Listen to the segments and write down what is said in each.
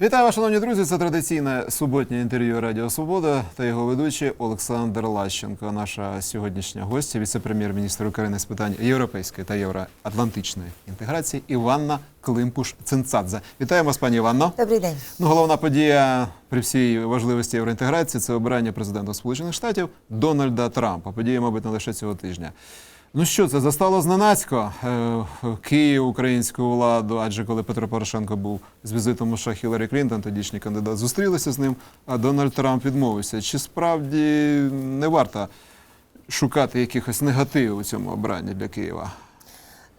Вітаю, шановні друзі. Це традиційне суботнє інтерв'ю Радіо Свобода та його ведучий Олександр Лащенко. Наша сьогоднішня гостя, віце-прем'єр-міністр України з питань європейської та євроатлантичної інтеграції Іванна Климпуш-Цинцадзе. Вітаємо вас, пані Іванно. Добрий день. Ну, головна подія при всій важливості євроінтеграції це обрання президента Сполучених Штатів Дональда Трампа. Подія, мабуть, не лише цього тижня. Ну що це застало зненацько е, Київ, українську владу, адже коли Петро Порошенко був з візитом у США Хіларі Клінтон, тодішній кандидат, зустрілися з ним, а Дональд Трамп відмовився. Чи справді не варто шукати якихось негативів у цьому обранні для Києва?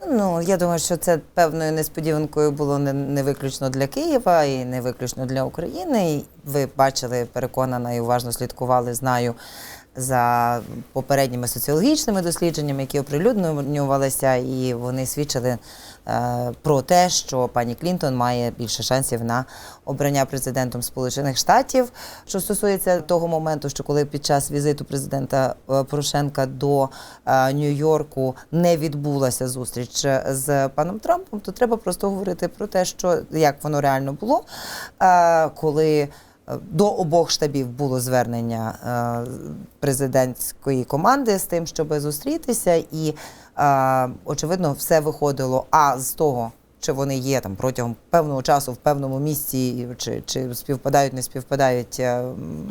Ну я думаю, що це певною несподіванкою було не, не виключно для Києва і не виключно для України. Ви бачили, переконана і уважно слідкували, знаю. За попередніми соціологічними дослідженнями, які оприлюднювалися, і вони свідчили е, про те, що пані Клінтон має більше шансів на обрання президентом Сполучених Штатів. Що стосується того моменту, що коли під час візиту президента е, Порошенка до е, Нью-Йорку не відбулася зустріч з паном Трампом, то треба просто говорити про те, що як воно реально було, коли. До обох штабів було звернення е, президентської команди з тим, щоб зустрітися, і е, очевидно, все виходило а з того, чи вони є там протягом певного часу в певному місці, чи, чи співпадають, не співпадають е,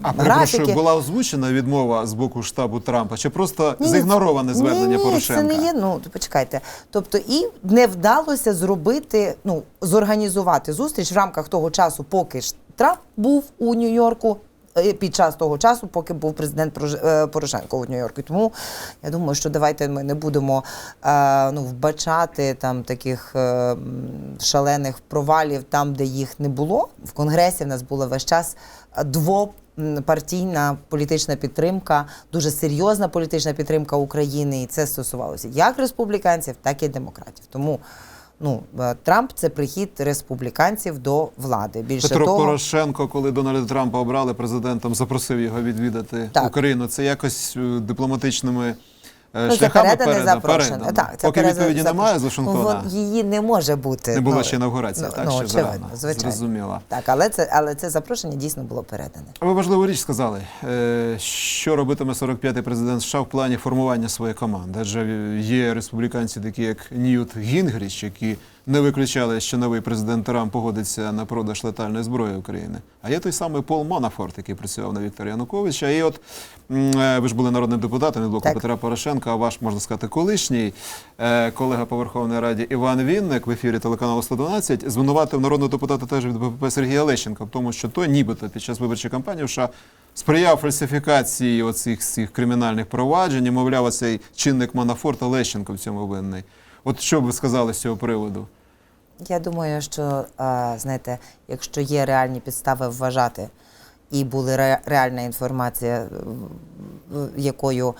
А графіки. була озвучена відмова з боку штабу Трампа, чи просто Ні, ні, зігнороване звернення ні, ні, Порошенка? Це не є. Ну почекайте. Тобто, і не вдалося зробити, ну зорганізувати зустріч в рамках того часу, поки ж Трамп був у Нью-Йорку. е, Під час того часу, поки був президент е, Порошенко у Нью-Йорку. Тому я думаю, що давайте ми не будемо е, ну, вбачати там таких шалених провалів там, де їх не було. В Конгресі в нас була весь час е, двопартійна політична підтримка, дуже серйозна політична підтримка України, і це стосувалося як республіканців, так і демократів. Тому ну е, Трамп це прихід республіканців до влади. Більше Петро того, Порошенко, коли Дональда Трампа обрали президентом, запросив його відвідати Так. Україну. Це якось е, дипломатичними е, Ну, це шляхами передане передано. запрошення. Так, це Поки відповіді відповіді немає з. Вашингтона. Вон- її не може бути. Не була ну, ще інавгурація, ну, так ну, ще очевидно, зарано. звичайно. Зрозуміло. Так, але це але це запрошення дійсно було передане. Ви важливу річ сказали. Е, Що робитиме 45-й президент США в плані формування своєї команди? Адже є республіканці, такі як Ньют Гінгріч, які не виключали, що новий президент Трамп погодиться на продаж летальної зброї України. А є той самий Пол Манафорт, який працював на Віктора Януковича. І от е, ви ж були народним депутатом від блоку Так. Петра Порошенка, а ваш, можна сказати, колишній е, колега по Верховній Раді Іван Вінник в ефірі телеканалу 112 звинуватив народного депутата теж від БПП Сергія Лещенка в тому, що той нібито під час виборчої кампанії в США сприяв фальсифікації оцих всіх кримінальних проваджень, і, мовляв, цей чинник Манафорта Лещенко в цьому винний. От що б ви сказали з цього приводу? Я думаю, що знаєте, якщо є реальні підстави вважати, і була реальна інформація, в- якою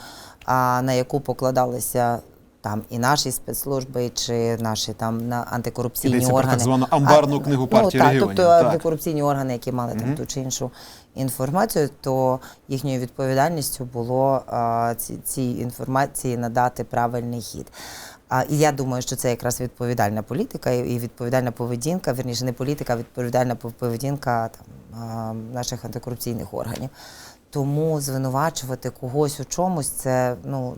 на яку покладалися там і наші спецслужби, чи наші там на антикорупційні Йдеться про органи. так звану амбарну А, книгу партії ну, регіонів. Тобто Так. антикорупційні органи, які мали там Мгм. ту чи іншу інформацію, то їхньою відповідальністю було а, ці, цій інформації надати правильний хід. А, і я думаю, що це якраз відповідальна політика і, відповідальна поведінка, верніше не політика, а відповідальна пов- поведінка там, наших антикорупційних органів. Тому звинувачувати когось у чомусь це ну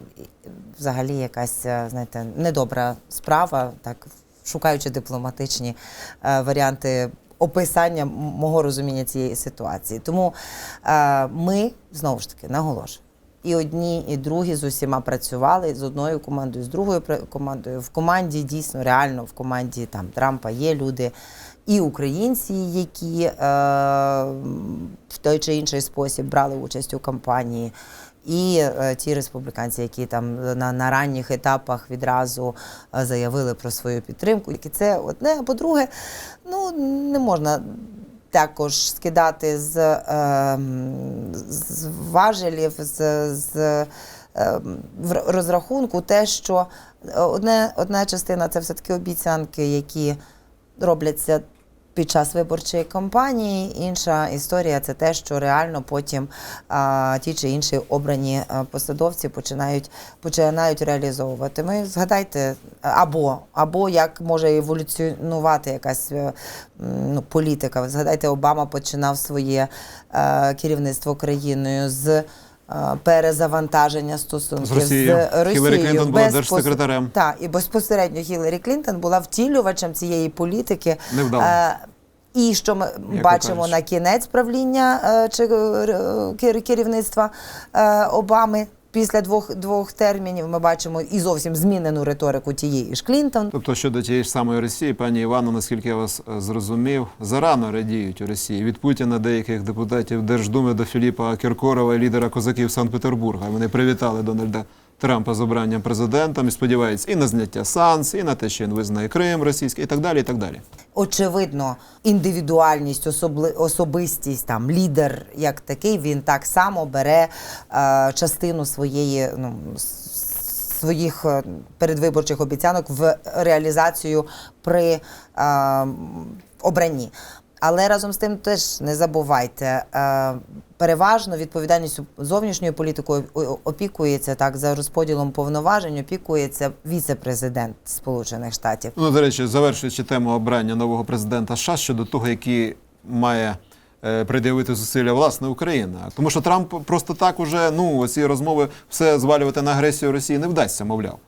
взагалі якась е, знаєте недобра справа, так шукаючи дипломатичні е, варіанти описання мого розуміння цієї ситуації. Тому е, ми знову ж таки наголошую. І одні, і другі з усіма працювали з одною командою, з другою командою. В команді дійсно реально в команді там Трампа є люди і українці, які е, в той чи інший спосіб брали участь у кампанії. І е, ті республіканці, які там на, на ранніх етапах відразу е, заявили про свою підтримку. І це одне. А по-друге, ну не можна також скидати з, е, з важелів, з, з е, розрахунку те, що одне, одна частина це все-таки обіцянки, які робляться під час виборчої кампанії. Інша історія це те, що реально потім а, ті чи інші обрані посадовці починають, починають реалізовувати. Ми згадайте, або, або як може еволюціонувати якась е, ну, політика. Згадайте, Обама починав своє е, керівництво країною з. Е, Перезавантаження стосунків З Росією. Хіларі Клінтон була держсекретарем. Так, і безпосередньо Хіларі Клінтон була втілювачем цієї політики. Невдало. Е, І що ми Як бачимо кажучи. на кінець правління е, чи кер- керівництва Обами після двох, двох термінів, ми бачимо і зовсім змінену риторику тієї ж Клінтон. Тобто щодо тієї ж самої Росії, пані Івано, наскільки я вас е, зрозумів, зарано радіють у Росії від Путіна деяких депутатів Держдуми до Філіпа Кіркорова, лідера козаків Санкт-Петербурга. Вони привітали Дональда Трампа з обранням президентом і сподіваються і на зняття санкцій, і на те, що він визнає Крим російський, і так далі. І так далі. Очевидно, індивідуальність, особли, особистість, там лідер як такий, він так само бере е, частину своєї ну, своїх е, передвиборчих обіцянок в реалізацію при е, обранні. Але разом з тим теж не забувайте, е, переважно відповідальністю зовнішньою політикою опікується так за розподілом повноважень, опікується віце-президент Сполучених Штатів. Ну, до речі, завершуючи тему обрання нового президента США щодо того, який має е, пред'явити зусилля власне Україна. Тому що Трамп просто так уже ну ці розмови все звалювати на агресію Росії не вдасться, мовляв.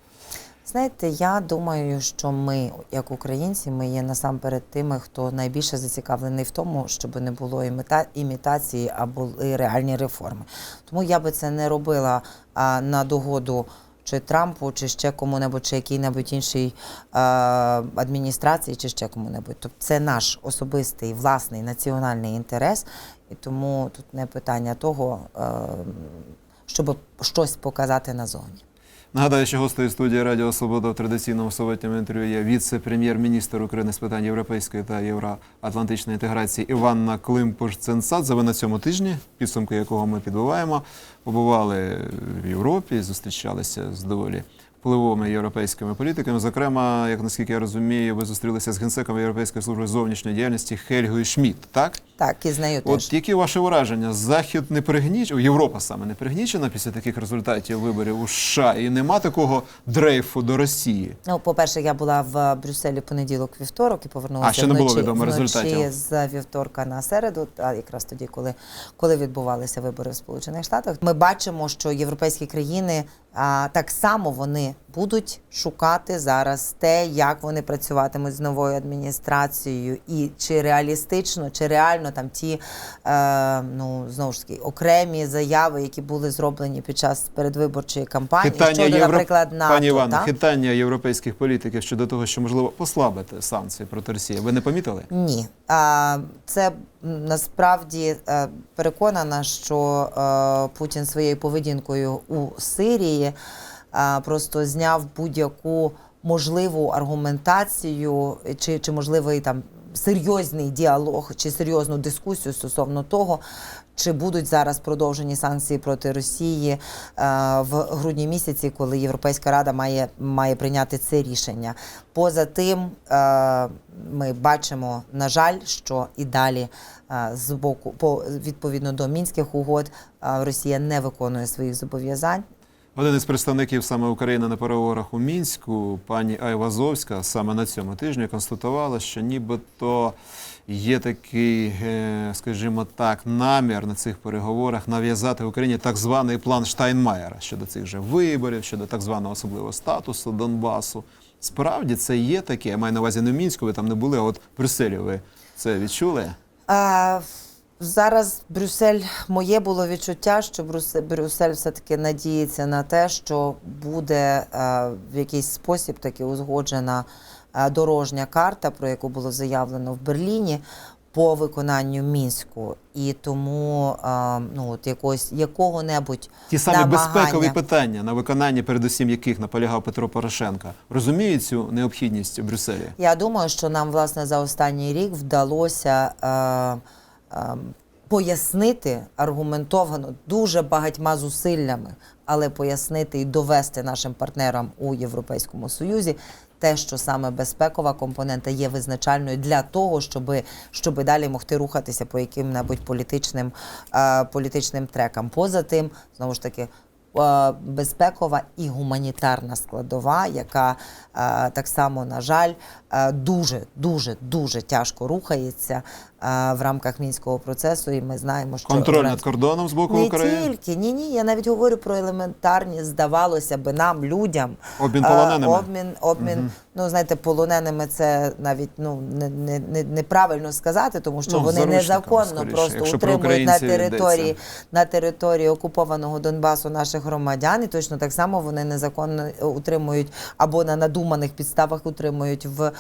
Знаєте, я думаю, що ми, як українці, ми є насамперед тими, хто найбільше зацікавлений в тому, щоб не було іміта- імітації, а були реальні реформи. Тому я би це не робила на догоду чи Трампу, чи ще кому-небудь, чи якій-небудь іншій а, адміністрації, чи ще кому-небудь. Тобто це наш особистий власний національний інтерес, і тому тут не питання того, а, щоб щось показати назовні. Нагадаю, що гостею студії Радіо Свобода в традиційному суботньому інтерв'ю є віце-прем'єр-міністр України з питань європейської та євроатлантичної інтеграції Іванна Климпуш-Ценцадзе. Ви на цьому тижні, підсумки якого ми підбиваємо, побували в Європі, зустрічалися з доволі впливовими європейськими політиками. Зокрема, як наскільки я розумію, ви зустрілися з генсеком Європейської служби зовнішньої діяльності Хельгою Шмідт, так? Так, і з нею теж. От які ваші враження? Захід не пригнічив, Європа саме не пригнічена після таких результатів виборів у США, і нема такого дрейфу до Росії. Ну, по-перше, я була в Брюсселі понеділок, вівторок і повернулася А, ще не було відомо вночі результатів. з вівторка на середу, а якраз тоді, коли, коли відбувалися вибори в Сполучених Штатах. Ми бачимо, що європейські країни а, так само вони будуть шукати зараз те, як вони працюватимуть з новою адміністрацією, і чи реалістично, чи реально там ті е, ну знову ж таки окремі заяви, які були зроблені під час передвиборчої кампанії, щодо, Євро- наприклад, НАТО, Пані Івано, так? хитання європейських політиків щодо того, що можливо послабити санкції проти Росії. Ви не помітили? Ні, а, це насправді е, переконана, що е, Путін своєю поведінкою у Сирії е, просто зняв будь-яку можливу аргументацію чи, чи можливий там серйозний діалог чи серйозну дискусію стосовно того. Чи будуть зараз продовжені санкції проти Росії е, в грудні місяці, коли Європейська Рада має, має прийняти це рішення? Поза тим, е, ми бачимо, на жаль, що і далі е, з боку, по відповідно до мінських угод, Росія не виконує своїх зобов'язань. Один із представників саме України на переговорах у мінську, пані Айвазовська, саме на цьому тижні констатувала, що нібито є такий, е, скажімо так, намір на цих переговорах нав'язати Україні так званий план Штайнмаєра щодо цих же виборів, щодо так званого особливого статусу Донбасу. Справді це є таке. Я маю на увазі не в мінську, ви там не були, а от в Брюсселі ви це відчули? Е, Зараз Брюссель, моє було відчуття, що Брюссель, все-таки надіється на те, що буде е, в якийсь спосіб таки узгоджена е, дорожня карта, про яку було заявлено в Берліні. По виконанню мінську, і тому е, ну от якогось якого-небудь Ті самі намагання. безпекові питання, на виконанні передусім яких наполягав Петро Порошенко, розуміють цю необхідність у Брюсселі? Я думаю, що нам власне за останній рік вдалося е, пояснити аргументовано дуже багатьма зусиллями, але пояснити і довести нашим партнерам у Європейському Союзі те, що саме безпекова компонента є визначальною для того, щоб, щоб далі могти рухатися по яким-небудь політичним, е, політичним трекам. Поза тим, знову ж таки. е, Безпекова і гуманітарна складова, яка е, так само, на жаль, дуже дуже дуже тяжко рухається е, в рамках мінського процесу. І ми знаємо, що Контроль над кордоном з боку не України. тільки ні, ні. Я навіть говорю про елементарні, здавалося би, нам, людям. Обмін полоненими. Обмін, обмін, ну знаєте, полоненими це навіть ну не, не, не неправильно сказати, тому що Ну, вони незаконно скоріше, просто утримують на території йдеться. на території окупованого Донбасу наших громадян, і точно так само вони незаконно е, утримують або на надуманих підставах утримують в е,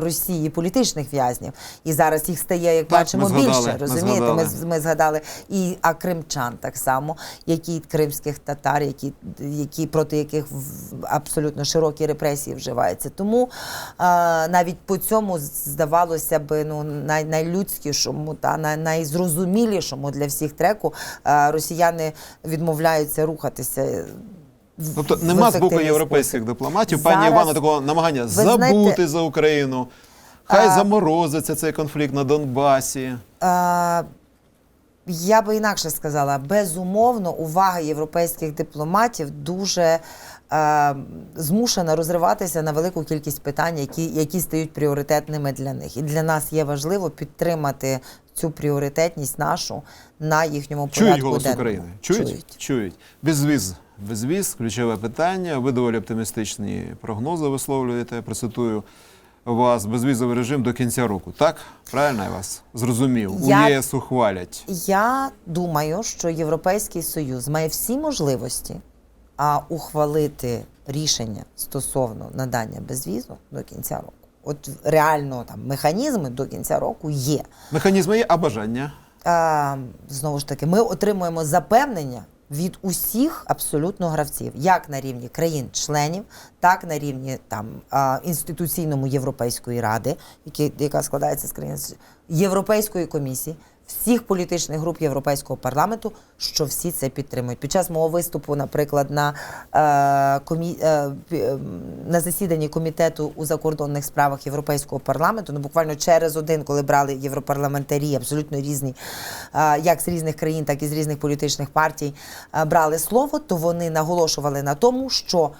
Росії політичних в'язнів. І зараз їх стає, як Так, бачимо, ми згадали, більше. Розумієте, ми, згадали. з- ми згадали і а кримчан так само, які кримських татар, які, які проти яких абсолютно широкі репресії вживаються. Тому а, навіть по цьому здавалося би ну най, найлюдськішому та най, найзрозумілішому для всіх треку а, росіяни відмовляються рухатися. Тобто нема з боку європейських спосіб. дипломатів, пані Івана, такого намагання забути знаєте, за Україну. Хай а- заморозиться цей конфлікт на Донбасі. А, я би інакше сказала, безумовно, увага європейських дипломатів дуже е, змушена розриватися на велику кількість питань, які, які стають пріоритетними для них. І для нас є важливо підтримати цю пріоритетність нашу на їхньому порядку Чують голос денному. України. Чують? Чують. Безвіз. Безвіз, ключове питання. Ви доволі оптимістичні прогнози висловлюєте. Процитую вас. Безвізовий режим до кінця року. Так? Правильно я вас зрозумів? Я- У ЄС ухвалять. Я думаю, що Європейський Союз має всі можливості а, ухвалити рішення стосовно надання безвізу до кінця року. От реально там механізми до кінця року є. Механізми є, а бажання. А, знову ж таки, ми отримуємо запевнення від усіх абсолютно гравців, як на рівні країн-членів, так на рівні там інституційному Європейської ради, яка складається з країн Європейської комісії, всіх політичних груп Європейського парламенту, що всі це підтримують. Під час мого виступу, наприклад, на, е, комі, е, ем, на засіданні комітету у закордонних справах Європейського парламенту, ну буквально через один, коли брали європарламентарі, абсолютно різні, е, як з різних країн, так і з різних політичних партій, е, брали слово, то вони наголошували на тому, що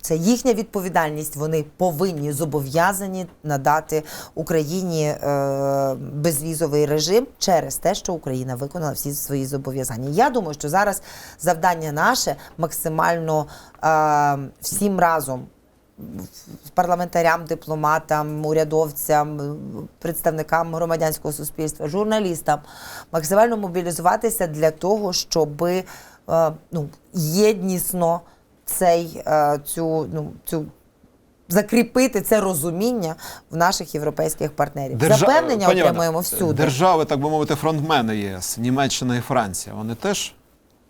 це їхня відповідальність. Вони повинні зобов'язані надати Україні е, безвізовий режим через те, що Україна виконала всі свої зобов'язання. Я думаю, що зараз завдання наше максимально е, всім разом. Парламентарям, дипломатам, урядовцям, представникам громадянського суспільства, журналістам максимально мобілізуватися для того, щоб е, ну, єднісно цей, е, цю, ну, цю закріпити це розуміння в наших європейських партнерів. Держа- Запевнення Пані отримуємо всюди. Держави, так би мовити, фронтмени ЄС, Німеччина і Франція. Вони теж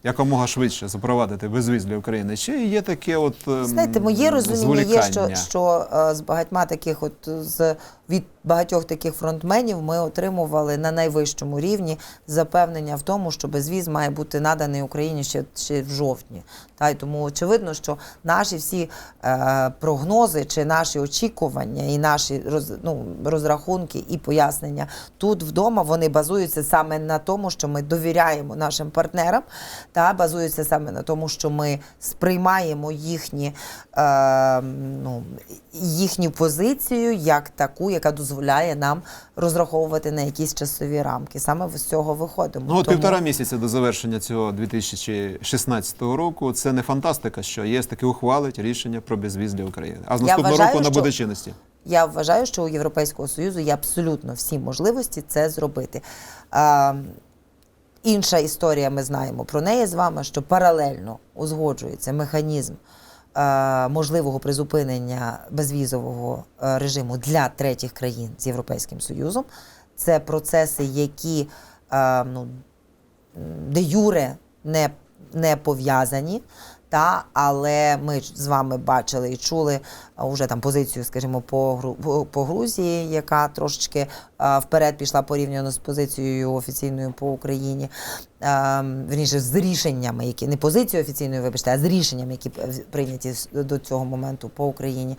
якомога швидше запровадити безвіз для України. Чи є таке от ем, Знаєте, моє розуміння є, що, що е, з багатьма таких, от з від багатьох таких фронтменів ми отримували на найвищому рівні запевнення в тому, що безвіз має бути наданий Україні ще, ще в жовтні. Та й тому очевидно, що наші всі е, прогнози чи наші очікування і наші роз, ну, розрахунки і пояснення тут вдома вони базуються саме на тому, що ми довіряємо нашим партнерам, та базуються саме на тому, що ми сприймаємо їхні, е, ну, їхню позицію як таку, яка дозволяє нам розраховувати на якісь часові рамки. Саме з цього виходимо. Ну, от Тому- півтора місяця до завершення цього 2016 року. Це не фантастика, що ЄС таки ухвалить рішення про безвіз для України. А з наступного вважаю, року що- набуде чинності. Я вважаю, що у Європейського Союзу є абсолютно всі можливості це зробити. А, інша історія, ми знаємо про неї з вами, що паралельно узгоджується механізм можливого призупинення безвізового е, режиму для третіх країн з Європейським Союзом. Це процеси, які е, ну, де юре не, не пов'язані. Та, але ми ж з вами бачили і чули а, уже там позицію, скажімо, по, по, Грузії, яка трошечки вперед пішла порівняно з позицією офіційною по Україні. Верніше, з рішеннями, які не позицією офіційною, вибачте, а з рішеннями, які прийняті до цього моменту по Україні.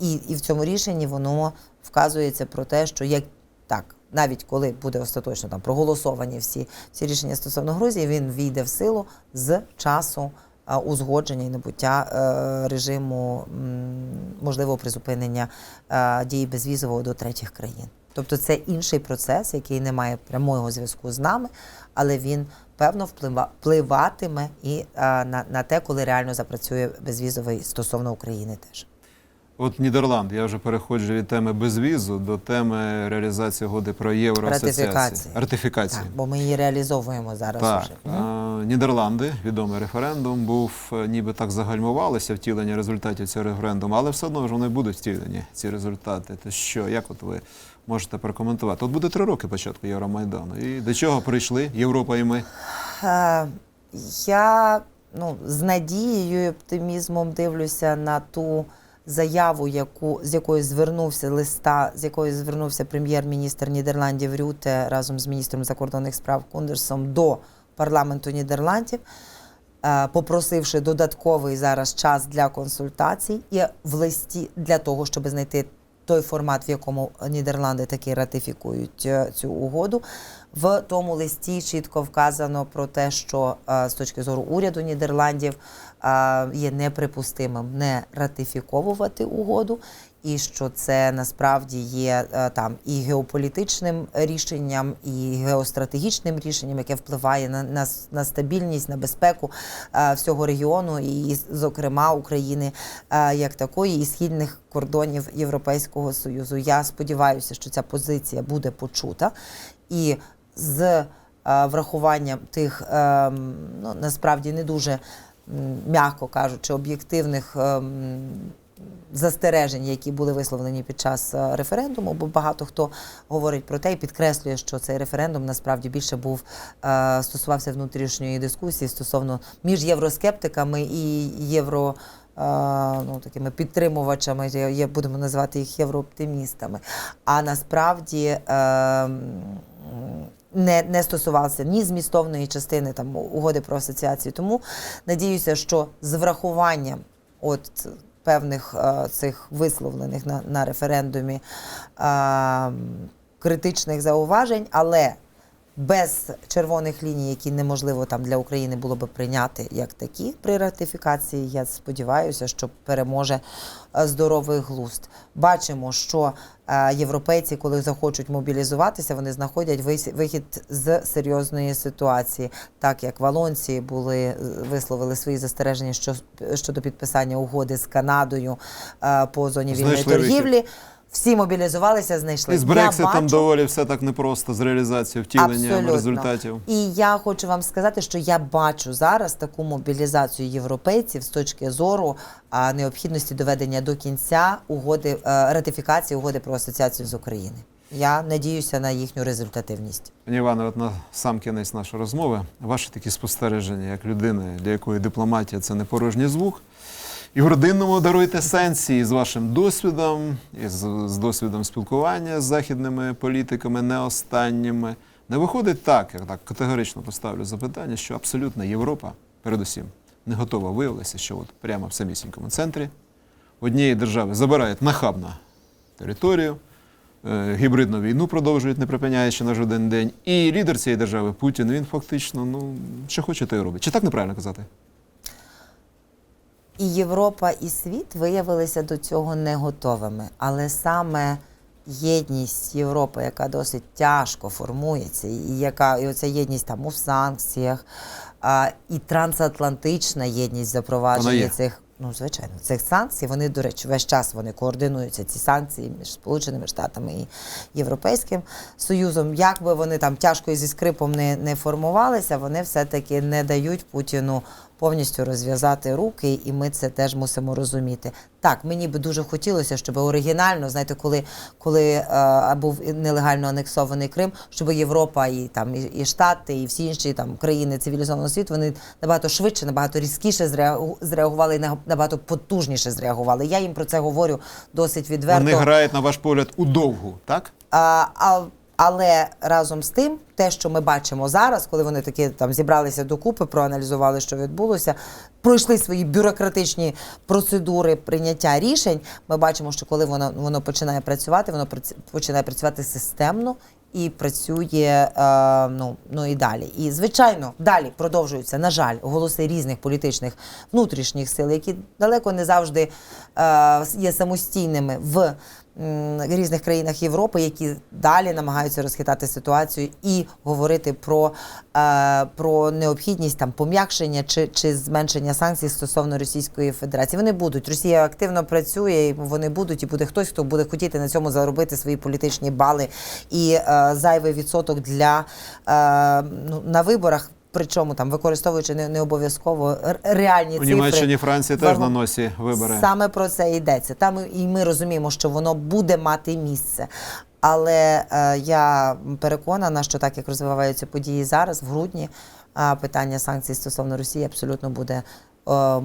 І, і в цьому рішенні воно вказується про те, що як так, навіть коли буде остаточно там проголосовані всі, всі рішення стосовно Грузії, він війде в силу з часу узгодження і набуття е, режиму можливого призупинення е, дії безвізового до третіх країн. Тобто це інший процес, який не має прямого зв'язку з нами, але він певно вплива, впливатиме і е, на, на те, коли реально запрацює безвізовий стосовно України теж. От Нідерланд, я вже переходжу від теми безвізу до теми реалізації угоди про євроасоціацію. Ратифікації. Ратифікації. Так, бо ми її реалізовуємо зараз Так, уже. Нідерланди, відомий референдум, був е, ніби так загальмувалося втілення результатів цього референдуму, але все одно ж вони будуть втілені, ці результати. То що, як от ви можете прокоментувати? От буде три роки початку Євромайдану. І до чого прийшли Європа і ми? Е, Я ну, з надією і оптимізмом дивлюся на ту заяву, яку, з якою звернувся листа, з якою звернувся прем'єр-міністр Нідерландів Рюте разом з міністром закордонних справ Кундерсом до парламенту Нідерландів. е, Попросивши додатковий зараз час для консультацій і в листі для того, щоб знайти той формат, в якому Нідерланди таки ратифікують е, цю угоду. В тому листі чітко вказано про те, що е, з точки зору уряду Нідерландів є неприпустимим не ратифіковувати угоду, і що це насправді є е, там і геополітичним рішенням, і геостратегічним рішенням, яке впливає на, на, на стабільність, на безпеку е, всього регіону, і, зокрема, України е, як такої, і східних кордонів Європейського Союзу. Я сподіваюся, що ця позиція буде почута. І з врахуванням тих ем, ну, насправді не дуже, м'яко кажучи, об'єктивних ем, застережень, які були висловлені під час е, референдуму, бо багато хто говорить про те і підкреслює, що цей референдум насправді більше був е, стосувався внутрішньої дискусії стосовно між євроскептиками і євро. е, Ну, такими підтримувачами, є- будемо називати їх єврооптимістами. А насправді е, м, не, не стосувався ні змістовної частини там угоди про асоціацію. Тому надіюся, що з врахуванням от певних е, цих висловлених на, на референдумі е, критичних зауважень, але без червоних ліній, які неможливо там для України було би прийняти як такі при ратифікації. Я сподіваюся, що переможе е, здоровий глузд. Бачимо, що е, європейці, коли захочуть мобілізуватися, вони знаходять вихід з серйозної ситуації, так як валонці були е, висловили свої застереження щодо підписання угоди з Канадою по зоні вільної торгівлі. Всі мобілізувалися, знайшли. І з Брекситом бачу- доволі все так непросто з реалізацією втіленням Абсолютно. результатів. І я хочу вам сказати, що я бачу зараз таку мобілізацію європейців з точки зору а, необхідності доведення до кінця угоди е, ратифікації угоди про асоціацію з України. Я надіюся на їхню результативність. Пані Іване, от на сам кінець нашої розмови, ваші такі спостереження, як людини, для якої дипломатія це не порожній звук. І в родинному даруйте сенсі з вашим досвідом, і з, з досвідом спілкування з західними політиками, не останніми. Не виходить так, я так категорично поставлю запитання, що абсолютно Європа, передусім, не готова виявилася, що от прямо в самісінькому центрі однієї держави забирають нахабно територію, е, гібридну війну продовжують, не припиняючи на жоден день. І лідер цієї держави Путін, він фактично, ну, що хоче, то й робить. Чи так неправильно казати? І Європа, і світ виявилися до цього не готовими. Але саме єдність Європи, яка досить тяжко формується, і яка і оця єдність там у санкціях, а, і трансатлантична єдність запровадження цих. Ну, звичайно, цих санкцій, вони, до речі, весь час вони координуються, ці санкції між Сполученими Штатами і Європейським Союзом. Як би вони там тяжко і зі скрипом не, не формувалися, вони все-таки не дають Путіну повністю розв'язати руки, і ми це теж мусимо розуміти. Так, мені би дуже хотілося, щоб оригінально, знаєте, коли, коли е, був нелегально анексований Крим, щоб Європа і там і, і Штати, і всі інші там країни цивілізованого світу вони набагато швидше, набагато різкіше зреагу- зреагували і набагато потужніше зреагували. Я їм про це говорю досить відверто. Вони грають, на ваш погляд, у довгу, так? А, а, але разом з тим, те, що ми бачимо зараз, коли вони такі там зібралися докупи, проаналізували, що відбулося, пройшли свої бюрократичні процедури прийняття рішень. Ми бачимо, що коли воно воно починає працювати, воно починає працювати системно. І працює е, ну, ну і далі. І звичайно, далі продовжуються, на жаль, голоси різних політичних внутрішніх сил, які далеко не завжди е, є самостійними в різних країнах Європи, які далі намагаються розхитати ситуацію і говорити про, е, про необхідність там пом'якшення чи, чи зменшення санкцій стосовно Російської Федерації. Вони будуть. Росія активно працює, вони будуть, і буде хтось, хто буде хотіти на цьому заробити свої політичні бали і е, зайвий відсоток для е, ну, на виборах. Причому там використовуючи не, не обов'язково реальні У цифри. Німеччині Франції теж на носі вибори. Саме про це йдеться. Там і ми розуміємо, що воно буде мати місце. Але е, я переконана, що так як розвиваються події зараз, в грудні, е, питання санкцій стосовно Росії абсолютно буде е,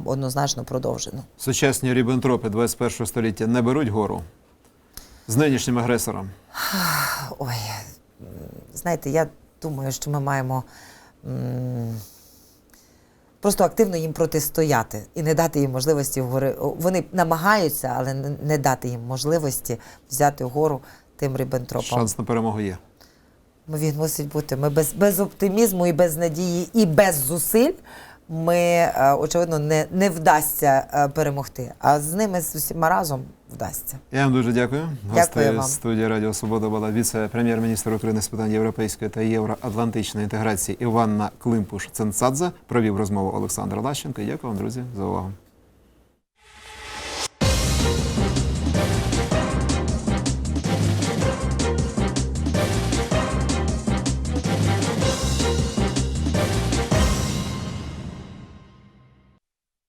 однозначно продовжено. Сучасні рібентропи 21 століття не беруть гору з нинішнім агресором. Ой, знаєте, я думаю, що ми маємо просто активно їм протистояти і не дати їм можливості вгори. Вони намагаються, але не- дати їм можливості взяти вгору тим рибентропам. Шанс на перемогу є. Він мусить бути. Ми без, без оптимізму і без надії, і без зусиль. Ми, е, очевидно, не, не вдасться е, перемогти. А з ними з усіма разом вдасться. Я вам дуже дякую. Гостею вам. студії Радіо Свобода була віце-прем'єр-міністр України з питань європейської та євроатлантичної інтеграції Іванна Климпуш Ценцадзе. Провів розмову Олександр Лащенко. Дякую вам, друзі, за увагу.